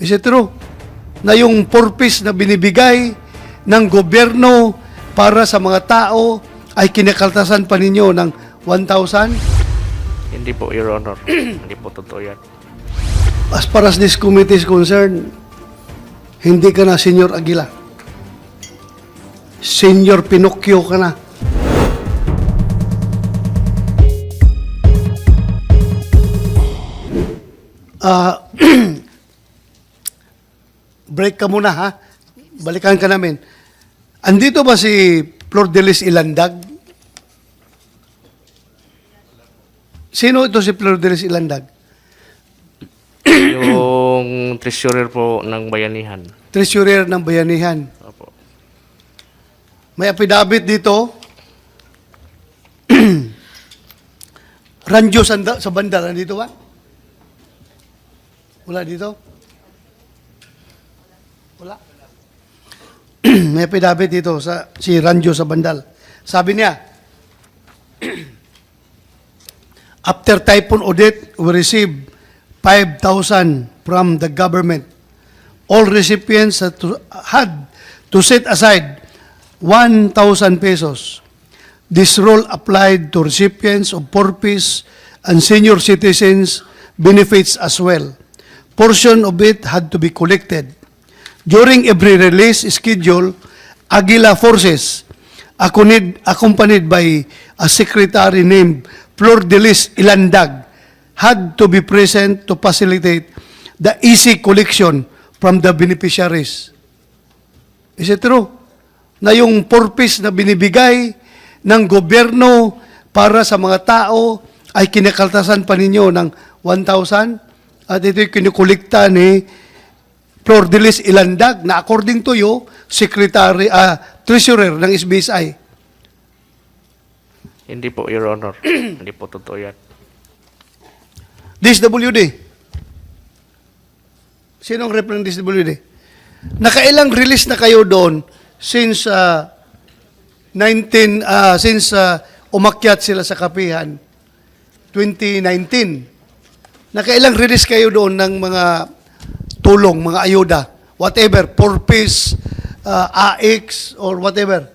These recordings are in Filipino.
Is it true? Na yung purpose na binibigay ng gobyerno para sa mga tao ay kinakaltasan pa ninyo ng 1,000? Hindi po, Your Honor. Hindi po totoo yan. As far as this committee is concerned, hindi ka na Senyor Aguila. Senyor Pinocchio ka na. Ah, break ka muna ha. Balikan ka namin. Andito ba si Flor Delis Ilandag? Sino ito si Flor Delis Ilandag? yung treasurer po ng bayanihan. Treasurer ng Bayanihan. Opo. May affidavit dito. Ranjo sa banda, nandito ba? Wala dito? Wala? May affidavit dito sa si Ranjo sa Bandal. Sabi niya, after Typhoon Odette, we received 5,000 from the government. All recipients had to, set aside 1,000 pesos. This rule applied to recipients of purpose and senior citizens benefits as well. Portion of it had to be collected. During every release schedule, Aguila forces, accompanied, accompanied by a secretary named Flor Delis Ilandag, had to be present to facilitate the easy collection from the beneficiaries. Is it true? Na yung purpose na binibigay ng gobyerno para sa mga tao ay kinakaltasan pa ninyo ng 1,000 at ito'y kinukulikta ni Flor Delis Ilandag na according to you, secretary, ah, treasurer ng SBSI. Hindi po, Your Honor. Hindi po totoo yan. DSWD. Sinong rep ng DSWD? Nakailang release na kayo doon since ah, 19 ah, since ah, umakyat sila sa kapihan 2019. Nakailang release kayo doon ng mga tulong, mga ayuda, whatever, purpose, ah, AX or whatever.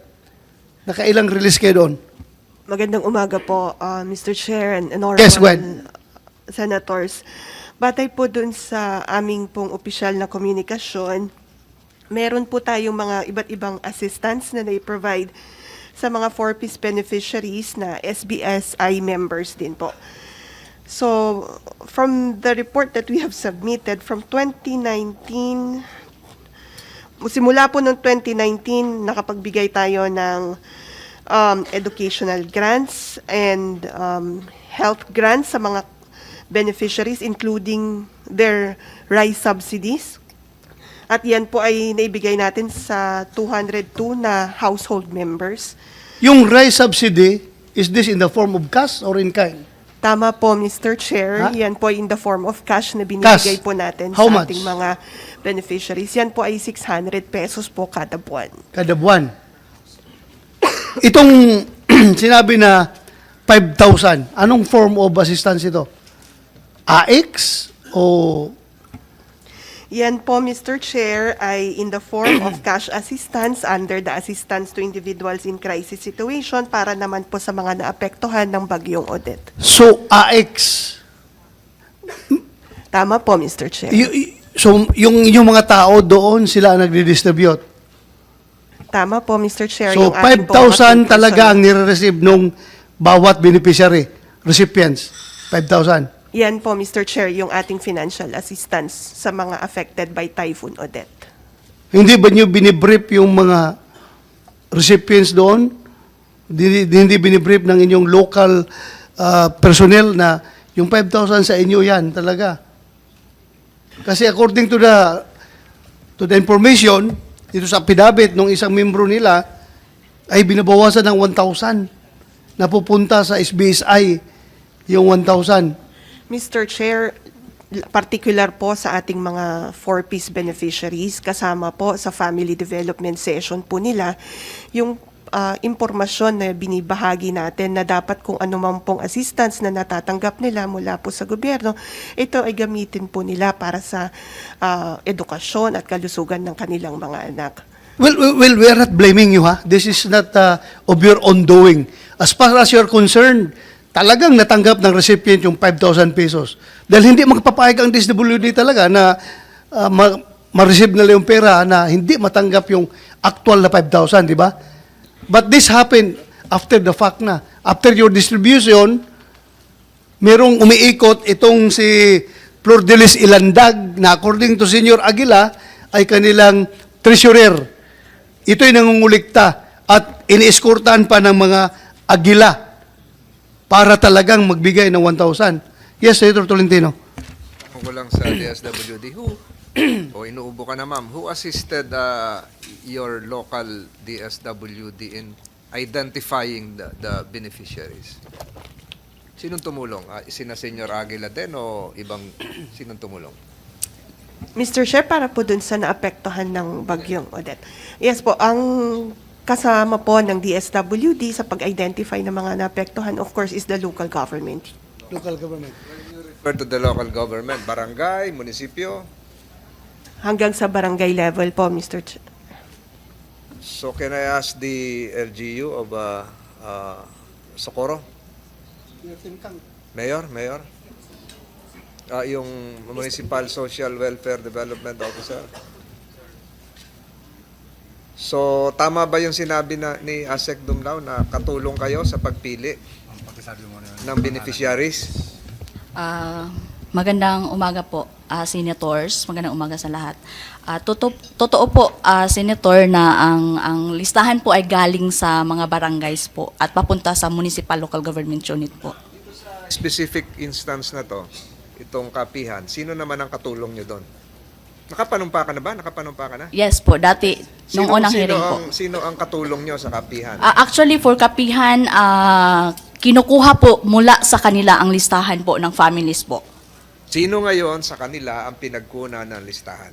Nakailang release kayo doon? Magandang umaga po, uh, Mr. Chair and honorable Yes, Gwen. senators. Batay po dun sa aming pong opisyal na komunikasyon, meron po tayong mga iba't ibang assistance na na-provide sa mga four-piece beneficiaries na SBSI members din po. So, from the report that we have submitted from 2019 simula po noong 2019, nakapagbigay tayo ng um, educational grants and um, health grants sa mga beneficiaries, including their rice subsidies. At yan po ay naibigay natin sa 202 na household members. Yung rice subsidy, is this in the form of cash or in kind? Tama po, Mr. Chair. Ha? Yan po in the form of cash na binibigay Cash. po natin How sa much? ating mga beneficiaries. Yan po ay 600 pesos po kada buwan. kada buwan. Itong sinabi na 5,000, anong form of assistance ito? AX o Yan po, Mr. Chair, ay in the form of cash assistance under the assistance to individuals in crisis situation para naman po sa mga naapektuhan ng bagyong Odette. so AX? Tama po, Mr. Chair. Y- y- so yung yung mga tao doon sila ang nagdi-distribute. Tama po, Mr. Chair. So yung ating pong 5,000 ating talaga ang nire-receive nung bawat beneficiary, recipients. 5,000. Yan po, Mr. Chair, yung ating financial assistance sa mga affected by Typhoon Odette. Hindi ba niyo binibrief yung mga recipients doon? Hindi, hindi binibrief ng inyong local uh, personnel na yung 5,000 sa inyo yan talaga. Kasi according to the to the information dito sa affidavit ng isang membro nila ay binabawasan ng 1,000 na pupunta sa SBSI yung 1,000. Mr. Chair, particular po sa ating mga four-piece beneficiaries, kasama po sa family development session po nila, yung ah, impormasyon na binibahagi natin na dapat kung man pong assistance na natatanggap nila mula po sa gobyerno, ito ay gamitin po nila para sa ah, edukasyon at kalusugan ng kanilang mga anak. Well, well, well, we are not blaming you, ha? This is not uh, of your own doing. As far as you're concerned, talagang natanggap ng recipient yung 5,000 pesos. Dahil hindi magpapayag ang DSWD talaga na uh, ma- ma-receive nila yung pera na hindi matanggap yung actual na 5,000, di ba? But this happened after the fact na. After your distribution, merong umiikot itong si Flor Ilandag na according to Senior Aguila ay kanilang treasurer. Ito'y nangungulikta at inieskortahan pa ng mga Aguila para talagang magbigay ng 1,000. Yes, Senator Tolentino. Kung ko lang sa DSWD, who, o inuubo ka na ma'am, who assisted uh, your local DSWD in identifying the, the beneficiaries? Sinong tumulong? Uh, sina Senyor Aguila din o ibang sinong tumulong? Mr. Chair, para po dun sa naapektuhan ng bagyong Odette. Yes po, ang kasama po ng DSWD sa pag-identify ng mga naapektuhan, of course, is the local government. Local government. Refer to the local government, barangay, munisipyo. Hanggang sa barangay level po, Mr. Chair. So can I ask the LGU of uh, uh, Socorro? Mayor, Mayor? Ah, yung Municipal Social Welfare Development Officer. So, tama ba yung sinabi na ni Asek Dumlao na katulong kayo sa pagpili ng beneficiaries? Ah, magandang umaga po, ah, senators. Magandang umaga sa lahat. Ah, totoo, totoo po, ah, senator, na ang, ang listahan po ay galing sa mga barangays po at papunta sa municipal local government unit po. Specific instance na to, itong kapihan, sino naman ang katulong nyo doon? Nakapanumpa ka na ba? Nakapanumpa ka na? Yes po, dati, nung unang sino hearing po. ang, Sino ang katulong nyo sa kapihan? Ah, actually, for kapihan, ah, kinukuha po mula sa kanila ang listahan po ng families po. Sino ngayon sa kanila ang pinagkuna ng listahan?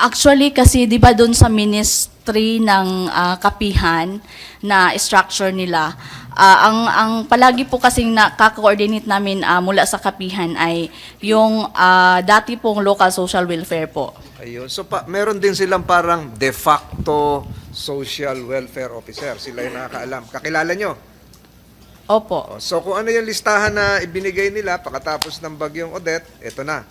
Actually, kasi di ba doon sa ministry ng ah, kapihan na structure nila, ah, ang ang palagi po kasing nakaka-coordinate namin ah, mula sa kapihan ay yung ah, dati pong local social welfare po. Ayun. So pa, meron din silang parang de facto social welfare officer. Sila yung nakakaalam. Kakilala nyo? Opo. O, So kung ano yung listahan na ibinigay nila pagkatapos ng bagyong Odette, ito na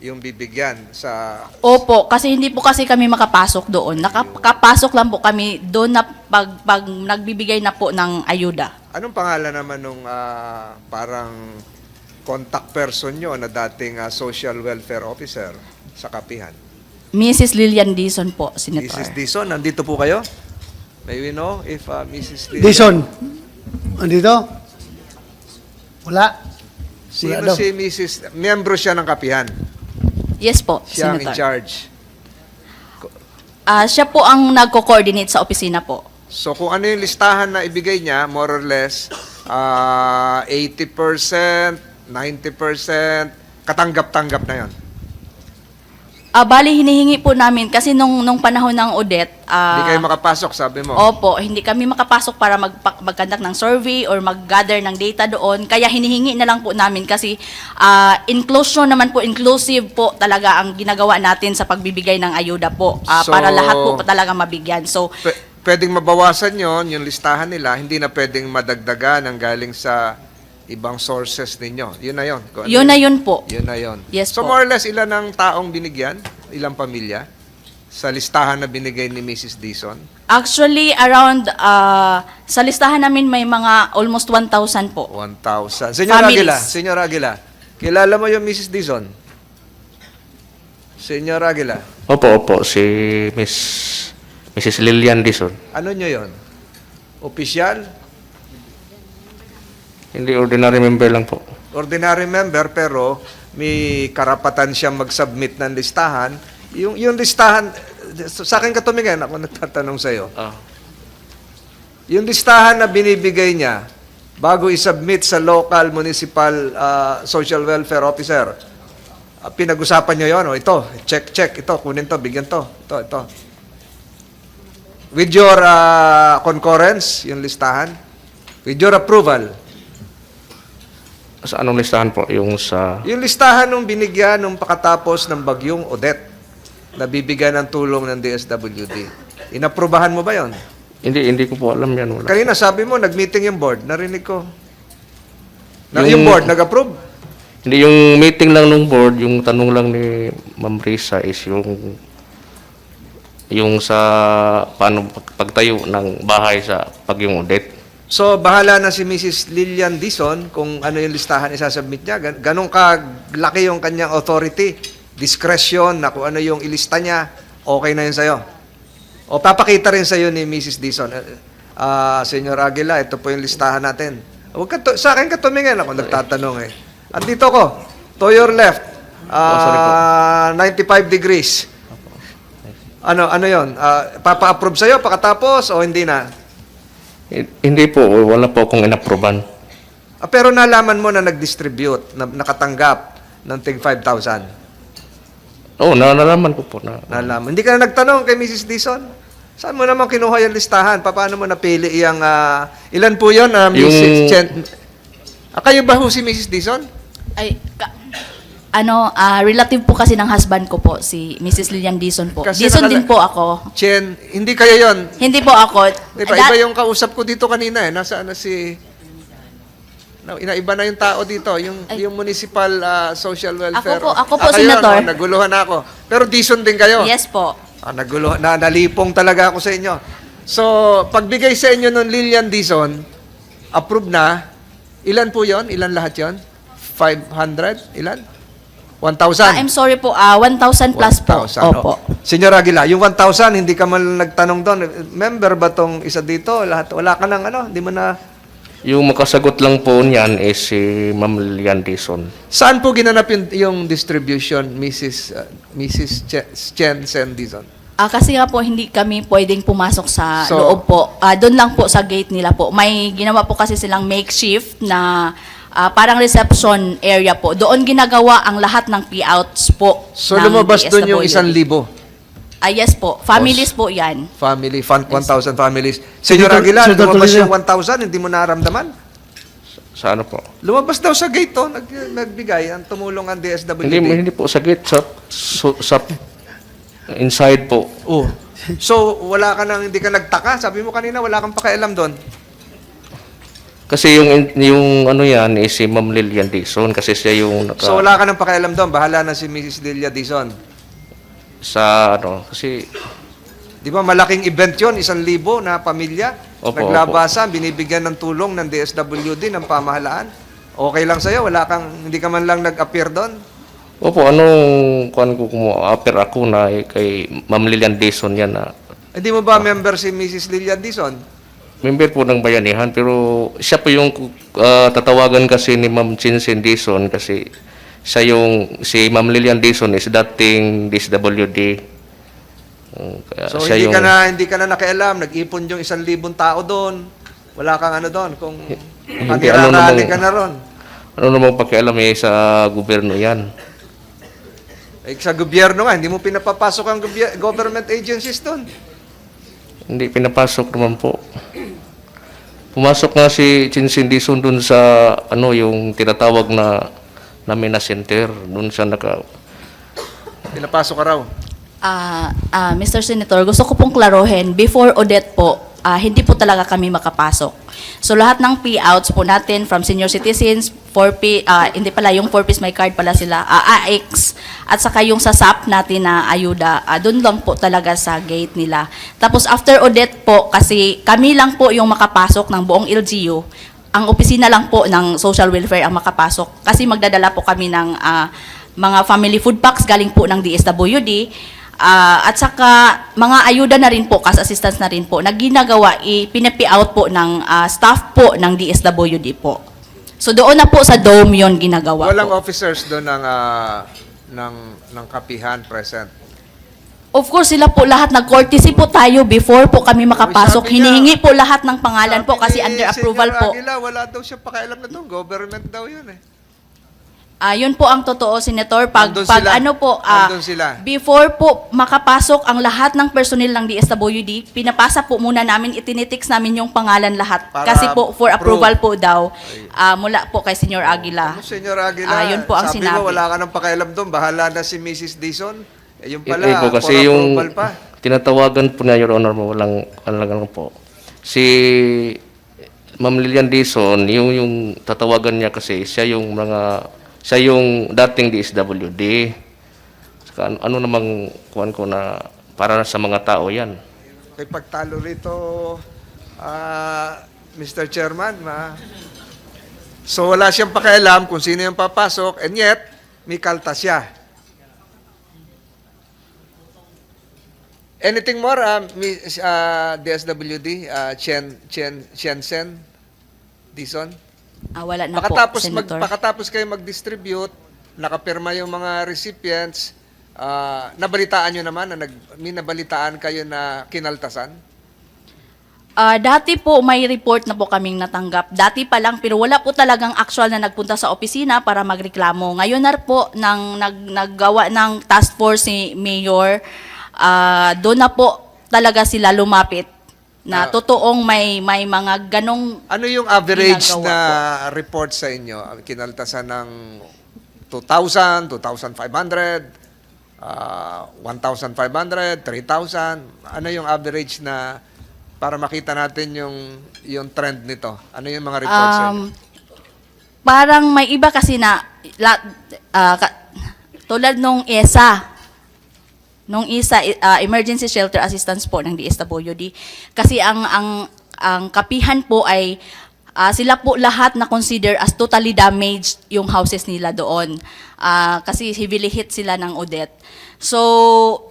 yung bibigyan sa Opo, kasi hindi po kasi kami makapasok doon. Nakapasok lang po kami doon na pag, pag nagbibigay na po ng ayuda. Anong pangalan naman nung ah, parang contact person nyo na dating ah, social welfare officer sa kapihan? Mrs. Lillian Dizon po, Senator. Mrs. Dison, nandito po kayo? May we know if ah, Mrs. Lilian- Dison, andito? Wala. Sino Wala daw. si Mrs. Miyembro siya ng kapihan. Yes po, Siya ang in Senator. charge. Ah, siya po ang nagko-coordinate sa opisina po. So kung ano yung listahan na ibigay niya, more or less, ah 80%, 90%, katanggap-tanggap na yon. Ah, bali hinihingi po namin kasi nung nung panahon ng Odette, ah, Hindi kayo makapasok, sabi mo. Opo, hindi kami makapasok para mag mag-conduct ng survey or mag-gather ng data doon. Kaya hinihingi na lang po namin kasi ah, inclusion naman po, inclusive po talaga ang ginagawa natin sa pagbibigay ng ayuda po ah, So- para lahat po talaga mabigyan. So, P- pwedeng mabawasan yon yung listahan nila, hindi na pwedeng madagdagan ng galing sa ibang sources ninyo. Yun na yun. Kung ano yun na yun po. Yun na yun. Yes so po. more or less, ilan ang taong binigyan? Ilang pamilya? Sa listahan na binigay ni Mrs. Dison? Actually, around ah, sa listahan namin may mga almost 1,000 po. 1,000. Senyor Families. Aguila, Senyor Aguila, kilala mo yung Mrs. Dison? Senyor Aguila, Opo, opo, si Miss Mrs. Lilian Dison. ano nyo yon? Opisyal? Hindi ordinary member lang po. Ordinary member pero may karapatan siyang mag-submit ng listahan. Yung, yung listahan, sa akin ka tumingin, ako nagtatanong sa'yo. Ah, Yung listahan na binibigay niya bago i-submit sa local municipal ah, social welfare officer, ah, pinag-usapan niyo yon, oh, ito, check, check, ito, kunin to, bigyan to, ito, ito. With your uh, concurrence, yung listahan? With your approval? Sa anong listahan po? Yung sa... Yung listahan nung binigyan nung pakatapos ng bagyong Odette na bibigyan ng tulong ng DSWD. Inaprubahan mo ba yon? Hindi, hindi ko po alam yan. Wala. Kanina sabi mo, nag-meeting yung board. Narinig ko. Na, Yung- yung board, nag-approve. Hindi, yung meeting lang ng board, yung tanong lang ni Ma'am Risa is yung yung sa paano pag- pagtayo ng bahay sa pagyong audit. So, bahala na si Mrs. Lilian Dison kung ano yung listahan isasubmit niya. Gan- Ganong kalaki yung kanyang authority, discretion na kung ano yung ilista niya, okay na yun sa'yo. O papakita rin sa'yo ni Mrs. Dison, ah Senyor Aguila, ito po yung listahan natin. Huwag ka tu- sa akin ka tumingin ako nagtatanong eh. Andito ko, to your left, ah 95 degrees. Ano ano yon? Ah, papa-approve sa'yo pagkatapos o hindi na? Hindi po, wala po akong inaproban. Ah, pero nalaman mo na nag-distribute, na, nakatanggap ng tig 5,000. Oo, oh, nalaman ko po na. Nalaman. Hindi ka na nagtanong kay Mrs. Dison? Saan mo naman kinuha yung listahan? Pa- Paano mo napili yung... ah, ilan po yun, ah, Mrs. Yung- Chen? Ah, kayo ba ho si Mrs. Dison? Ay, ka- ano, ah, relative po kasi ng husband ko po, si Mrs. Lilian Dison po. Kasi Dison din po ako. Chen, hindi kayo yon. Hindi po ako. Di ba? Dat- Iba yung kausap ko dito kanina eh. Nasaan na si... No, inaiba na yung tao dito, yung Ay. yung municipal ah, social welfare. Ako po- ako po, Ah, kayo, Senator. no? naguluhan na ako. Pero Dison din kayo. Yes po. Ah, nagulo, na, nalipong talaga ako sa inyo. So, pagbigay sa inyo ng Lilian Dison, approve na. Ilan po yon? Ilan lahat yon? 500? Ilan? 1,000? Ah, I'm sorry po, ah 1,000 plus po. 1,000, Opo. oh. Senyor Aguila, yung 1,000, hindi ka man nagtanong doon. Member ba tong isa dito? Lahat, wala ka nang ano? Hindi mo na... Yung makasagot lang po niyan is si Ma'am Lilian Dison. Saan po ginanap yung, yung distribution, Mrs. uh, Mrs. Chen, Chen Sen Dison? Ah, kasi nga po, hindi kami pwedeng pumasok sa So- loob po. Ah, doon lang po sa gate nila po. May ginawa po kasi silang makeshift na ah, parang reception area po. Doon ginagawa ang lahat ng payouts po. So, ng lumabas doon yung isang libo. Ah, yes po. Families po yan. Family, fund 1,000 families. Senyor Aguilar, Senator lumabas Tolina. yung 1,000, hindi mo naramdaman? Sa ano po? Lumabas daw sa gate to, nag, nagbigay, ang tumulong ang DSWD. Hindi, hindi po sa gate, sa, sa, sa inside po. Oh. So, wala ka nang, hindi ka nagtaka? Sabi mo kanina, wala kang pakialam doon. Kasi yung yung ano yan is si Ma'am Lilian Dison kasi siya yung naka, So, wala ka nang pakialam doon. Bahala na si Mrs. Delia Dizon. sa ano kasi Di ba malaking event yon isang libo na pamilya? Opo, Naglabasan, binibigyan ng tulong ng DSWD, ng pamahalaan. Okay lang sa'yo? Wala kang, hindi ka man lang nag-appear doon? Opo, anong kuan ko kumo apper ako na eh, kay Ma'am Lilian Dison yan na Hindi mo ba member si Mrs. Lilian Dizon? Member po ng bayanihan pero siya po yung ah, tatawagan kasi ni Ma'am Chinsin Dison kasi siya yung si Ma'am Lilian Dison is dating DSWD. Um, kaya So siya hindi yung ka na hindi ka na nakialam, nag-ipon yung isang libong tao doon. Wala kang ano doon kung Hindi, ano ka na ron. ano namang pakialam eh sa gobyerno yan. Eh, sa gobyerno nga, hindi mo pinapapasok ang government agencies doon. Hindi pinapasok naman po. Pumasok nga si Chinsin Dison dun sa ano yung tinatawag na namin na center. Dun siya naka Pinapasok ka raw. Ah, ah, Mr. Senator, gusto ko pong klarohin, before Odette po, ah, hindi po talaga kami makapasok. So lahat ng payouts po natin from senior citizens, 4P, ah, hindi pala, yung 4Ps may card pala sila, ah, AX, at saka yung sa SAP natin na ayuda, ah, doon lang po talaga sa gate nila. Tapos after Odette po, kasi kami lang po yung makapasok ng buong LGU, ang opisina lang po ng social welfare ang makapasok kasi magdadala po kami ng ah, mga family food packs galing po ng DSWD ah, at saka mga ayuda na rin po, cash assistance na rin po, na ginagawa, ipinapi out po ng ah, staff po ng DSWD po. So doon na po sa dome yon ginagawa Walang po. officers doon ng ah, ng ng kapihan present. Of course, sila po lahat nag-courtesy po tayo before po kami makapasok. Sabi niya- Hinihingi po lahat ng pangalan po kasi under approval po. Aguila, wala daw siya pakialam na doon. Government daw yun eh. Ah, yun po ang totoo, Senator. Pag, Nandun pag sila. ano po, ah, Nandun sila. before po makapasok ang lahat ng personnel ng DSWD, pinapasa po muna namin, itinitix namin yung pangalan lahat. Para Kasi po, for approve. approval po daw, ah, mula po kay Senyor Aguila. Ano, Senyor Aguila, Ah, yun po ang sabi sinabi. mo wala ka nang pakialam doon, bahala na si Mrs. Dizon. Eh, yung pala, Hindi po, kasi for yung approval pa. tinatawagan po niya, Your Honor, mo, walang, ano lang po. Si Ma'am Lilian Dizon, yung, yung tatawagan niya kasi, siya yung mga, siya yung dating DSWD. Saka ano, ano namang kuhan ko na para sa mga tao yan. Kay pagtalo rito, ah, Mr. Chairman, ma. So wala siyang pakialam kung sino yung papasok, and yet, may kalta siya. Anything more, uh, Miss, uh, DSWD, uh, Chen, Chen, Chen Sen, Dison? Ah, wala na Pakatapos, po, mag, Senator. pakatapos kayo mag-distribute, nakapirma yung mga recipients, ah, nabalitaan nyo naman, na nag, may nabalitaan kayo na kinaltasan? Ah, dati po may report na po kaming natanggap. Dati pa lang pero wala po talagang actual na nagpunta sa opisina para magreklamo. Ngayon na po nang nag, naggawa ng task force si Mayor, ah, doon na po talaga sila lumapit na Ah. totoong may may mga ganong Ano yung average na report sa inyo? Kinaltasan ng 2,000, 2,500, ah, 1,500, 3,000? Ano yung average na para makita natin yung yung trend nito? Ano yung mga reports? Um, parang may iba kasi na la, ah, ka- tulad nung ESA nung isa ah, emergency shelter assistance po ng DSWD kasi ang ang ang kapihan po ay ah, sila po lahat na consider as totally damaged yung houses nila doon. Ah, kasi heavily hit sila ng Odette. So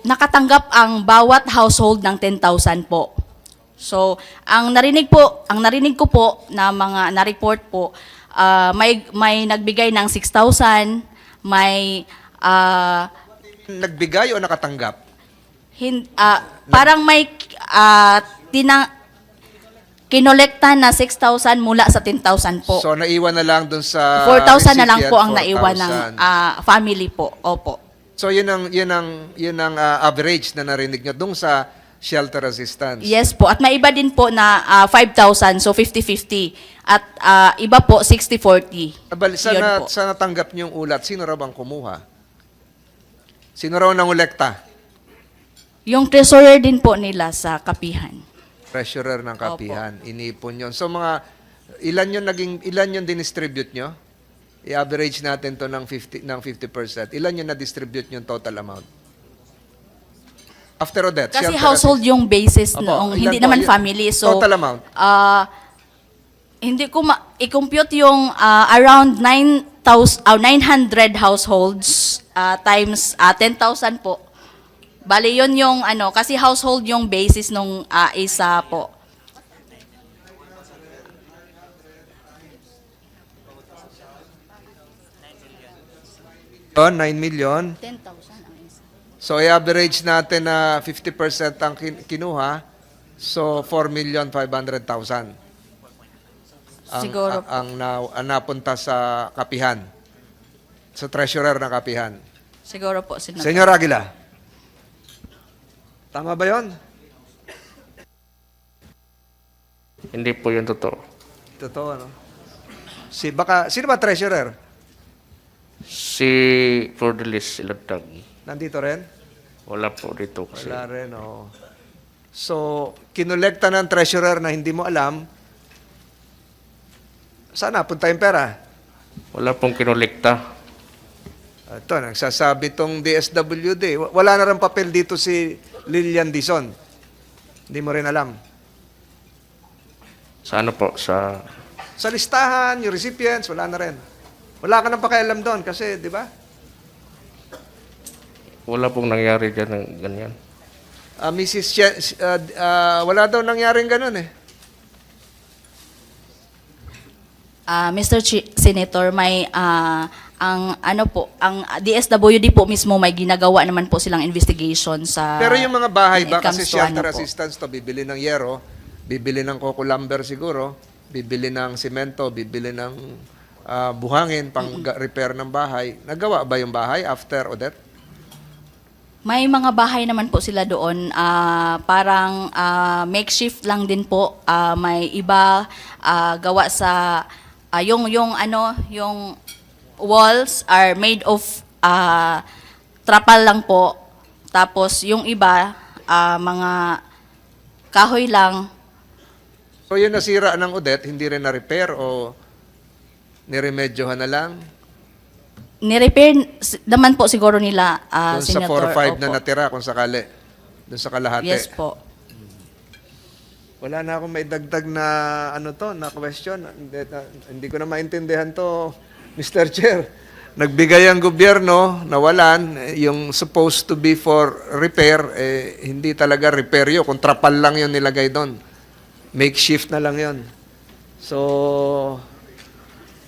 nakatanggap ang bawat household ng 10,000 po. So, ang narinig po, ang narinig ko po na mga na-report po, ah, may may nagbigay ng 6,000, may ah, Nagbigay o nakatanggap? hin, ah, parang may ah, tinang kinolekta na 6,000 mula sa 10,000 po. So naiwan na lang dun sa 4,000 na lang recipient, po ang naiwan ng 4,000. ah, family po. Opo. So yun ang yun ang yun ang ah, average na narinig nyo dung sa shelter assistance. Yes po. At may iba din po na ah, 5,000, so 50-50. At ah, iba po 60-40. Abal, sa, Yun na, po. sa natanggap niyong ulat, sino raw bang kumuha? Sino raw nangolekta? Yung treasurer din po nila sa kapihan. Treasurer ng kapihan. Inipon yon. So mga ilan yung naging ilan yung dinistribute nyo? I-average natin to ng 50 ng 50%. Ilan yung na-distribute yung total amount? After Odette. Kasi shelter household yung basis Opo, noong ilan hindi po? naman Yun- family. So Total amount? ah, hindi ko ma- i-compute yung ah, around 9,000 ah, 900 households ah, times ah, 10,000 po. Bali yun yung ano kasi household yung basis nung ah, isa po. Oh, 9 million. 10,000 ang isa. So i-average natin na 50% ang kin- kinuha. So 4 million 500,000. Ang, Siguro ang, ang, na- ang napunta sa kapihan. Sa treasurer ng kapihan. Siguro po Senator. Senyor Aguila. Tama ba yon? Hindi po yun totoo. Totoo, no? Si, baka, sino ba treasurer? Si Flordelis Ilatag, Nandito rin? wala po dito kasi. Wala rin, oo. So, kinolekta ng treasurer na hindi mo alam, saan napunta yung pera? Wala pong kinolekta. Ito, nagsasabi tong DSWD. Wa- Wala na rin papel dito si Lilian Dizon. Hindi mo rin alam. Sa ano po? Sa... Sa listahan, yung recipients, wala na rin. Wala ka nang pakialam doon kasi, di ba? Wala pong nangyari dyan ng ganyan. Ah, Mrs. Chen, ah, ah, wala daw nangyaring ganun eh. Ah, Mr. Chi- Senator, may ah, ang ano po, ang DSWD po mismo may ginagawa naman po silang investigation sa Pero yung mga bahay ba, kasi shelter ano assistance to, bibili ng yero, bibili ng coco lumber siguro, bibili ng simento, bibili ng ah, buhangin, pang ga- repair ng bahay. Nagawa ba yung bahay after Odette? May mga bahay naman po sila doon, ah, parang ah, makeshift lang din po. Ah, may iba ah, gawa sa ah, yung yung ano, yung walls are made of ah, trapal lang po. Tapos yung iba ah, mga kahoy lang. So yung nasira ng Odette, hindi rin na-repair o niremedyohan na lang? Ni-repair naman po siguro nila ah, Doon sa 4 Senator. or 5 na natira kung sakali. Doon sa kalahati. Yes po. Wala na akong may dagdag na ano to, na question. Hindi, na- hindi ko na maintindihan to, Mr. Chair. Nagbigay ang gobyerno, nawalan, eh, yung supposed to be for repair, eh, hindi talaga repair yun. Kung trapal lang yun nilagay doon. Makeshift na lang yun. So,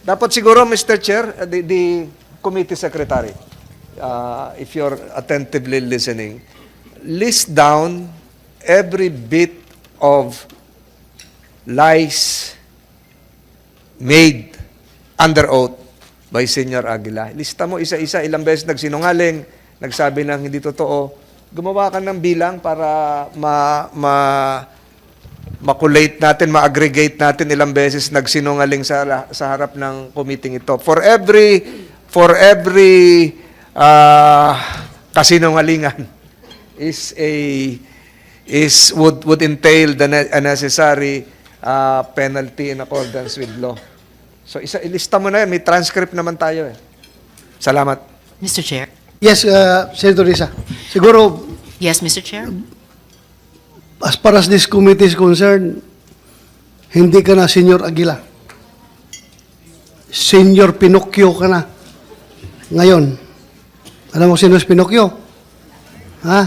dapat siguro, Mr. Chair, the, the committee secretary, uh, if you're attentively listening, list down every bit of lies made under oath by Senior Aguila. Lista mo isa-isa, ilang beses nagsinungaling, nagsabi ng hindi totoo. Gumawa ka ng bilang para ma, ma, makulate natin, ma-aggregate natin ilang beses nagsinungaling sa, sa harap ng committee ito. For every, for every uh, kasinungalingan is a is would would entail the ne- a necessary uh, penalty in accordance with law. So isa ilista mo na yan, may transcript naman tayo eh. Salamat. Mr. Chair. Yes, uh, Senator Risa. Siguro, Yes, Mr. Chair. as far as this committee is concerned, hindi ka na Senyor Aguila. Senyor Pinocchio ka na. Ngayon, alam mo sino si Pinocchio? Ha?